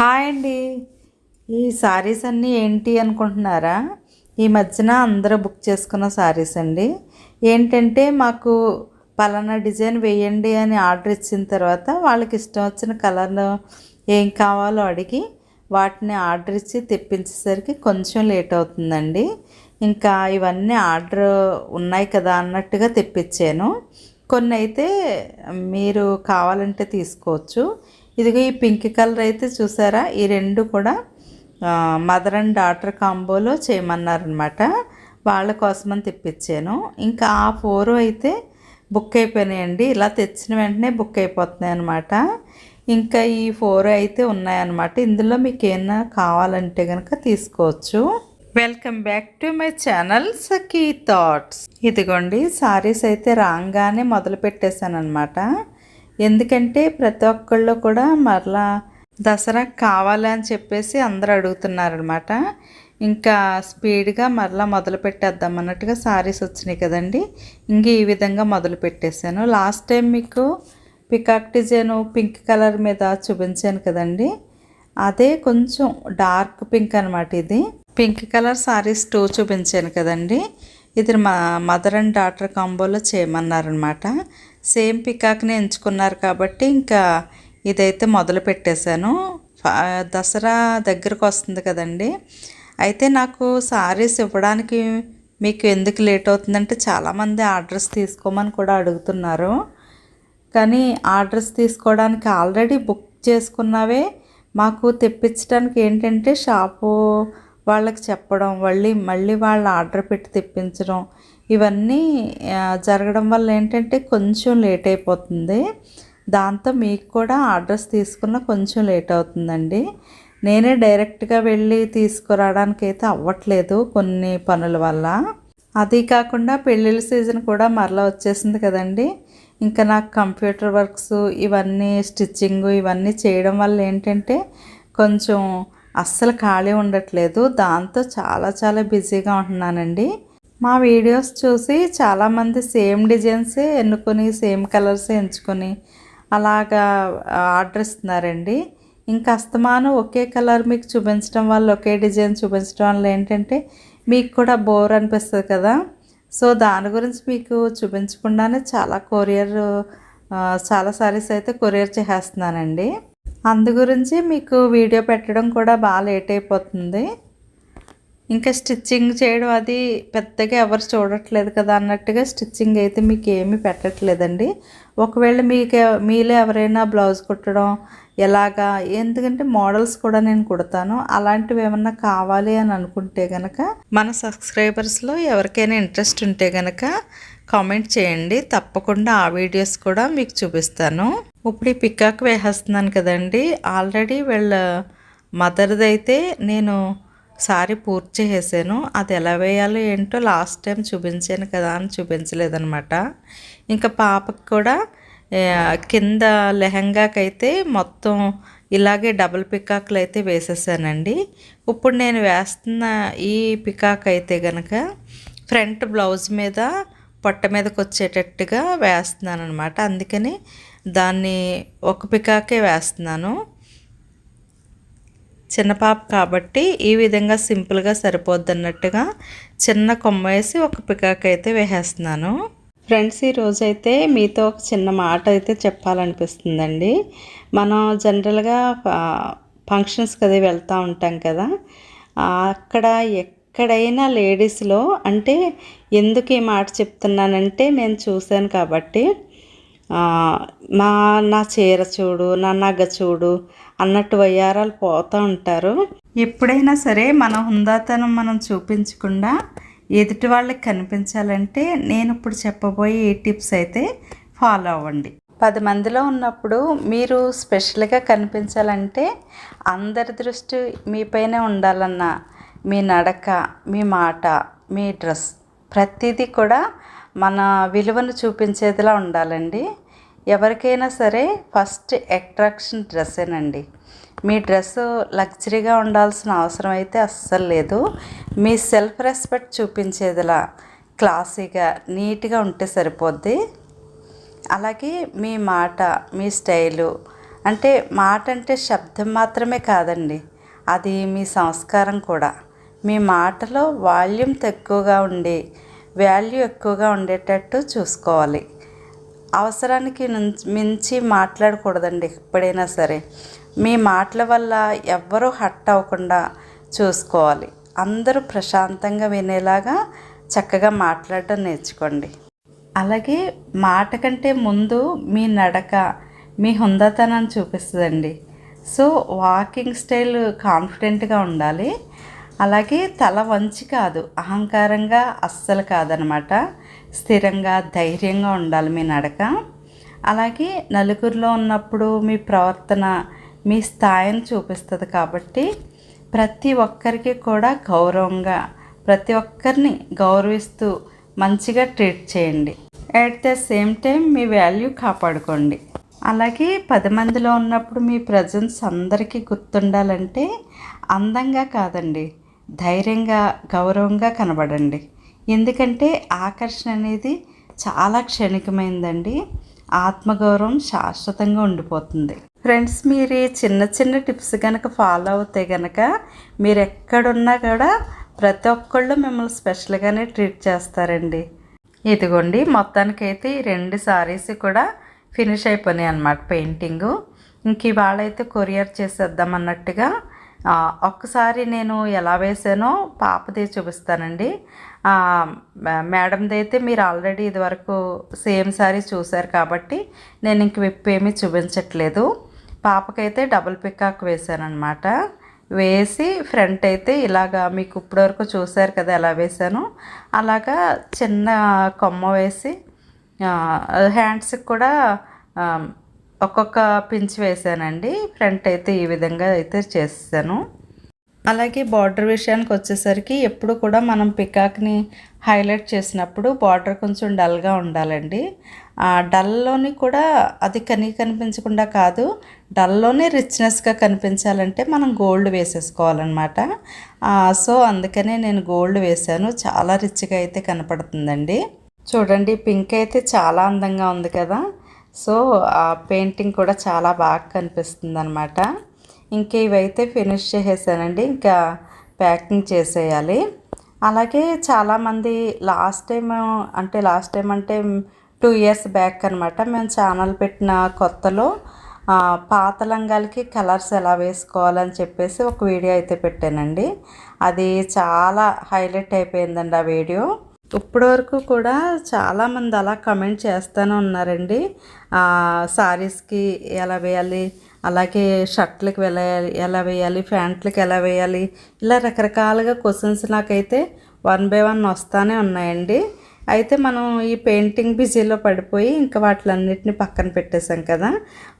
Hi అండి. ఈ శారీస్ అన్నీ ఏంటి అనుకుంటున్నారా? ఈ మధ్యన అందరూ బుక్ చేసుకున్న శారీస్ అండి. ఏంటంటే మాకు పలానా డిజైన్ వేయండి అని ఆర్డర్ ఇచ్చిన తర్వాత వాళ్ళకి ఇష్టం వచ్చిన కలర్లో ఏం కావాలో అడిగి వాటిని ఆర్డర్ ఇచ్చి తెప్పించేసరికి కొంచెం లేట్ అవుతుందండి. ఇంకా ఇవన్నీ ఆర్డర్ ఉన్నాయి కదా అన్నట్టుగా తెప్పించాను. కొన్ని అయితే మీరు కావాలంటే తీసుకోవచ్చు. ఇదిగో ఈ పింక్ కలర్ అయితే చూసారా? ఈ రెండు కూడా మదర్ అండ్ డాటర్ కాంబోలో చేయమన్నారనమాట వాళ్ళ కోసమని తెప్పించాను. ఇంకా ఆ ఫోర్ అయితే బుక్ అయిపోయినాయండి. ఇలా తెచ్చిన వెంటనే బుక్ అయిపోతున్నాయి అనమాట ఇంకా ఈ ఫోర్ అయితే ఉన్నాయన్నమాట. ఇందులో మీకు ఏమైనా కావాలంటే కనుక తీసుకోవచ్చు. Welcome back to my channel Sakhi thoughts. ఇదిగోండి సారీస్ అయితే రాగానే మొదలు పెట్టేశాను అనమాట ఎందుకంటే ప్రతి ఒక్కళ్ళు కూడా మరలా దసరా కావాలి అని చెప్పేసి అందరూ అడుగుతున్నారనమాట ఇంకా స్పీడ్గా మరలా మొదలు పెట్టేద్దాం అన్నట్టుగా సారీస్ వచ్చినాయి కదండి. ఇంక ఈ విధంగా మొదలు పెట్టేశాను. లాస్ట్ టైం మీకు పికాక్ డిజైన్ పింక్ కలర్ మీద చూపించాను కదండి. అదే కొంచెం డార్క్ పింక్ అనమాట ఇది. పింక్ కలర్ సారీస్ టూ చూపించాను కదండి. ఇది మా మదర్ అండ్ డాటర్ కాంబోలో చేయమన్నారనమాట సేమ్ పికాక్ని ఎంచుకున్నారు కాబట్టి ఇంకా ఇదైతే మొదలు పెట్టేశాను. దసరా దగ్గరకు వస్తుంది కదండి. అయితే నాకు సారీస్ ఇవ్వడానికి మీకు ఎందుకు లేట్ అవుతుందంటే చాలామంది ఆర్డర్స్ తీసుకోమని కూడా అడుగుతున్నారు. కానీ ఆర్డర్స్ తీసుకోవడానికి ఆల్రెడీ బుక్ చేసుకున్నవే. మాకు తెప్పించడానికి ఏంటంటే షాపు వాళ్ళకి చెప్పడం మళ్ళీ మళ్ళీ వాళ్ళు ఆర్డర్ పెట్టి తెప్పించడం ఇవన్నీ జరగడం వల్ల ఏంటంటే కొంచెం లేట్ అయిపోతుంది. దాంతో మీకు కూడా ఆర్డర్స్ తీసుకున్న కొంచెం లేట్ అవుతుందండి. నేనే డైరెక్ట్గా వెళ్ళి తీసుకురావడానికి అయితే అవ్వట్లేదు కొన్ని పనుల వల్ల. అది కాకుండా పెళ్ళిళ్ళ సీజన్ కూడా మరలా వచ్చేసింది కదండి. ఇంకా నాకు కంప్యూటర్ వర్క్స్ ఇవన్నీ స్టిచ్చింగ్ ఇవన్నీ చేయడం వల్ల ఏంటంటే కొంచెం అస్సలు ఖాళీ ఉండట్లేదు. దాంతో చాలా చాలా బిజీగా ఉంటున్నానండి. మా వీడియోస్ చూసి చాలామంది సేమ్ డిజైన్సే ఎన్నుకొని సేమ్ కలర్స్ ఎంచుకొని అలాగా ఆర్డర్ ఇస్తున్నారండి. ఇంకా అస్తమానం ఒకే కలర్ మీకు చూపించడం వల్ల ఒకే డిజైన్ చూపించడం వల్ల ఏంటంటే మీకు కూడా బోర్ అనిపిస్తుంది కదా. సో దాని గురించి మీకు చూపించకుండానే చాలా కొరియర్ చాలా సారీస్ అయితే కొరియర్ చేసేస్తున్నానండి. అందు గురించి మీకు వీడియో పెట్టడం కూడా బాగా లేట్ అయిపోతుంది. ఇంకా స్టిచ్చింగ్ చేయడం అది పెద్దగా ఎవరు చూడట్లేదు కదా అన్నట్టుగా స్టిచ్చింగ్ అయితే మీకు ఏమీ పెట్టట్లేదండి. ఒకవేళ మీకు మీలో ఎవరైనా బ్లౌజ్ కుట్టడం ఎలాగా ఎందుకంటే మోడల్స్ కూడా నేను కుడతాను. అలాంటివి ఏమన్నా కావాలి అని అనుకుంటే కనుక మన సబ్స్క్రైబర్స్లో ఎవరికైనా ఇంట్రెస్ట్ ఉంటే గనక కామెంట్ చేయండి. తప్పకుండా ఆ వీడియోస్ కూడా మీకు చూపిస్తాను. ఇప్పుడు ఈ పికాక్ వేసేస్తున్నాను కదండి. ఆల్రెడీ వీళ్ళ మదర్ది అయితే నేను సారీ పూర్తి చేసేసాను. అది ఎలా వేయాలో ఏంటో లాస్ట్ టైం చూపించాను కదా అని చూపించలేదనమాట ఇంకా పాపకి కూడా కింద లెహంగాకైతే మొత్తం ఇలాగే డబుల్ పికాక్లు అయితే వేసేసానండి. ఇప్పుడు నేను వేస్తున్న ఈ పికాక్ అయితే కనుక ఫ్రంట్ బ్లౌజ్ మీద పొట్ట మీదకి వచ్చేటట్టుగా వేస్తున్నాను అనమాట అందుకని దాన్ని ఒక పికాకే వేస్తున్నాను. చిన్న పాప కాబట్టి ఈ విధంగా సింపుల్గా సరిపోద్ది అన్నట్టుగా చిన్న కొమ్మ వేసి ఒక పికాక్ అయితే వేసేస్తున్నాను. ఫ్రెండ్స్ ఈరోజు అయితే మీతో ఒక చిన్న మాట అయితే చెప్పాలనిపిస్తుందండి. మనం జనరల్గా ఫంక్షన్స్కి అది వెళ్తూ ఉంటాం కదా. అక్కడ ఎక్కడైనా లేడీస్లో అంటే ఎందుకు ఈ మాట చెప్తున్నానంటే నేను చూశాను కాబట్టి మా నా చీర చూడు నా నగ చూడు అన్నట్టు వయ్యారాలు పోతూ ఉంటారు. ఎప్పుడైనా సరే మన హుందాతనం మనం చూపించకుండా ఎదుటి వాళ్ళకి కనిపించాలంటే నేను ఇప్పుడు చెప్పబోయే ఈ టిప్స్ అయితే ఫాలో అవ్వండి. పది మందిలో ఉన్నప్పుడు మీరు స్పెషల్గా కనిపించాలంటే అందరి దృష్టి మీపైనే ఉండాలన్న మీ నడక మీ మాట మీ డ్రెస్ ప్రతిదీ కూడా మన విలువను చూపించేదిలా ఉండాలండి. ఎవరికైనా సరే ఫస్ట్ అట్రాక్షన్ డ్రెస్సేనండి. మీ డ్రెస్ లగ్జరీగా ఉండాల్సిన అవసరం అయితే అస్సలు లేదు. మీ సెల్ఫ్ రెస్పెక్ట్ చూపించేదిలా క్లాసీగా నీట్గా ఉంటే సరిపోద్ది. అలాగే మీ మాట మీ స్టైలు అంటే మాట అంటే శబ్దం మాత్రమే కాదండి. అది మీ సంస్కారం కూడా. మీ మాటలో వాల్యూమ్ తక్కువగా ఉండి వాల్యూ ఎక్కువగా ఉండేటట్టు చూసుకోవాలి. అవసరానికి నుంచి మించి మాట్లాడకూడదండి ఎప్పుడైనా సరే. మీ మాటల వల్ల ఎవ్వరూ హట్ అవ్వకుండా చూసుకోవాలి. అందరూ ప్రశాంతంగా వినేలాగా చక్కగా మాట్లాడడం నేర్చుకోండి. అలాగే మాట కంటే ముందు మీ నడక మీ హుందాతనాన్ని చూపిస్తుందండి. సో వాకింగ్ స్టైల్ కాన్ఫిడెంట్గా ఉండాలి. అలాగే తల వంచి కాదు అహంకారంగా అస్సలు కాదనమాట. స్థిరంగా ధైర్యంగా ఉండాలి మీ నడక. అలాగే నలుగురిలో ఉన్నప్పుడు మీ ప్రవర్తన మీ స్థాయిని చూపిస్తుంది కాబట్టి ప్రతి ఒక్కరికి కూడా గౌరవంగా ప్రతి ఒక్కరిని గౌరవిస్తూ మంచిగా ట్రీట్ చేయండి. అట్ ద సేమ్ టైం మీ వాల్యూ కాపాడుకోండి. అలాగే పది మందిలో ఉన్నప్పుడు మీ ప్రజెన్స్ అందరికీ గుర్తుండాలంటే అందంగా కాదండి. ధైర్యంగా గౌరవంగా కనబడండి. ఎందుకంటే ఆకర్షణ అనేది చాలా క్షణికమైందండి. ఆత్మగౌరవం శాశ్వతంగా ఉండిపోతుంది. ఫ్రెండ్స్ మీరు ఈ చిన్న చిన్న టిప్స్ కనుక ఫాలో అవుతే కనుక మీరు ఎక్కడున్నా కూడా ప్రతి ఒక్కళ్ళు మిమ్మల్ని స్పెషల్గానే ట్రీట్ చేస్తారండి. ఇదిగోండి మొత్తానికైతే ఈ రెండు సారీస్ కూడా ఫినిష్ అయిపోయినాయి అన్నమాట పెయింటింగు ఇంక ఇవాళ అయితే కొరియర్ చేసేద్దాం అన్నట్టుగా ఒక్కసారి నేను ఎలా వేసానో పాపది చూపిస్తానండి. మేడంది అయితే మీరు ఆల్రెడీ ఇదివరకు సేమ్ సారీ చూశారు కాబట్టి నేను ఇంక విప్పేమీ చూపించట్లేదు. పాపకైతే డబుల్ పికాక్ వేసానమాట వేసి ఫ్రంట్ అయితే ఇలాగా మీకు ఇప్పటివరకు చూశారు కదా ఎలా వేసాను అలాగా చిన్న కొమ్మ వేసి హ్యాండ్స్కి కూడా ఒక్కొక్క పించ్ వేసానండి. ఫ్రంట్ అయితే ఈ విధంగా అయితే చేసాను అలాగే బార్డర్ విషయానికి వచ్చేసరికి ఎప్పుడు కూడా మనం పికాక్ని హైలైట్ చేసినప్పుడు బార్డర్ కొంచెం డల్గా ఉండాలండి. డల్లోని కూడా అది కనీ కనిపించకుండా కాదు డల్లోనే రిచ్నెస్గా కనిపించాలంటే మనం గోల్డ్ వేసేసుకోవాలన్నమాట. సో అందుకనే నేను గోల్డ్ వేశాను చాలా రిచ్గా అయితే కనపడుతుందండి. చూడండి పింక్ అయితే చాలా అందంగా ఉంది కదా. సో ఆ పెయింటింగ్ కూడా చాలా బాగా కనిపిస్తుంది అనమాట ఇంకా ఇవైతే ఫినిష్ చేసేసానండి. ఇంకా ప్యాకింగ్ చేసేయాలి. అలాగే చాలామంది లాస్ట్ టైం అంటే లాస్ట్ టైం అంటే టూ ఇయర్స్ బ్యాక్ అనమాట మేము ఛానల్ పెట్టిన కొత్తలో పాత లంగాలకి కలర్స్ ఎలా వేసుకోవాలని చెప్పేసి ఒక వీడియో అయితే పెట్టానండి. అది చాలా హైలైట్ అయిపోయిందండి ఆ వీడియో. ఇప్పటివరకు కూడా చాలామంది అలా కమెంట్ చేస్తూనే ఉన్నారండి. సారీస్కి ఎలా వేయాలి? అలాగే షర్ట్లకి ఎలా ఎలా వేయాలి? ప్యాంట్లకి ఎలా వేయాలి? ఇలా రకరకాలుగా క్వశ్చన్స్ నాకైతే వన్ బై వన్ వస్తూనే ఉన్నాయండి. అయితే మనం ఈ పెయింటింగ్ బిజీలో పడిపోయి ఇంకా వాటిలన్నిటిని పక్కన పెట్టేశాం కదా.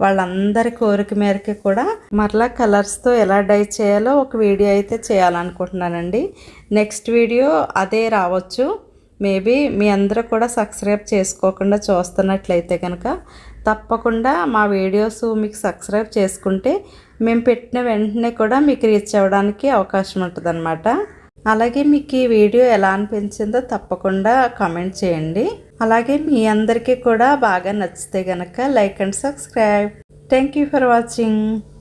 వాళ్ళందరి కోరిక మేరకి కూడా మరలా కలర్స్తో ఎలా డై చేయాలో ఒక వీడియో అయితే చేయాలనుకుంటున్నానండి. నెక్స్ట్ వీడియో అదే రావచ్చు. మేబీ మీ అందరూ కూడా సబ్స్క్రైబ్ చేసుకోకుండా చూస్తున్నట్లయితే కనుక తప్పకుండా మా వీడియోస్ మీకు సబ్స్క్రైబ్ చేసుకుంటే మేము పెట్టిన వెంటనే కూడా మీకు రీచ్ అవ్వడానికి అవకాశం ఉంటుంది అలాగే మీకు ఈ వీడియో ఎలా అనిపించిందో తప్పకుండా కామెంట్ చేయండి. అలాగే మీ అందరికీ కూడా బాగా నచ్చితే కనుక like and subscribe thank you for watching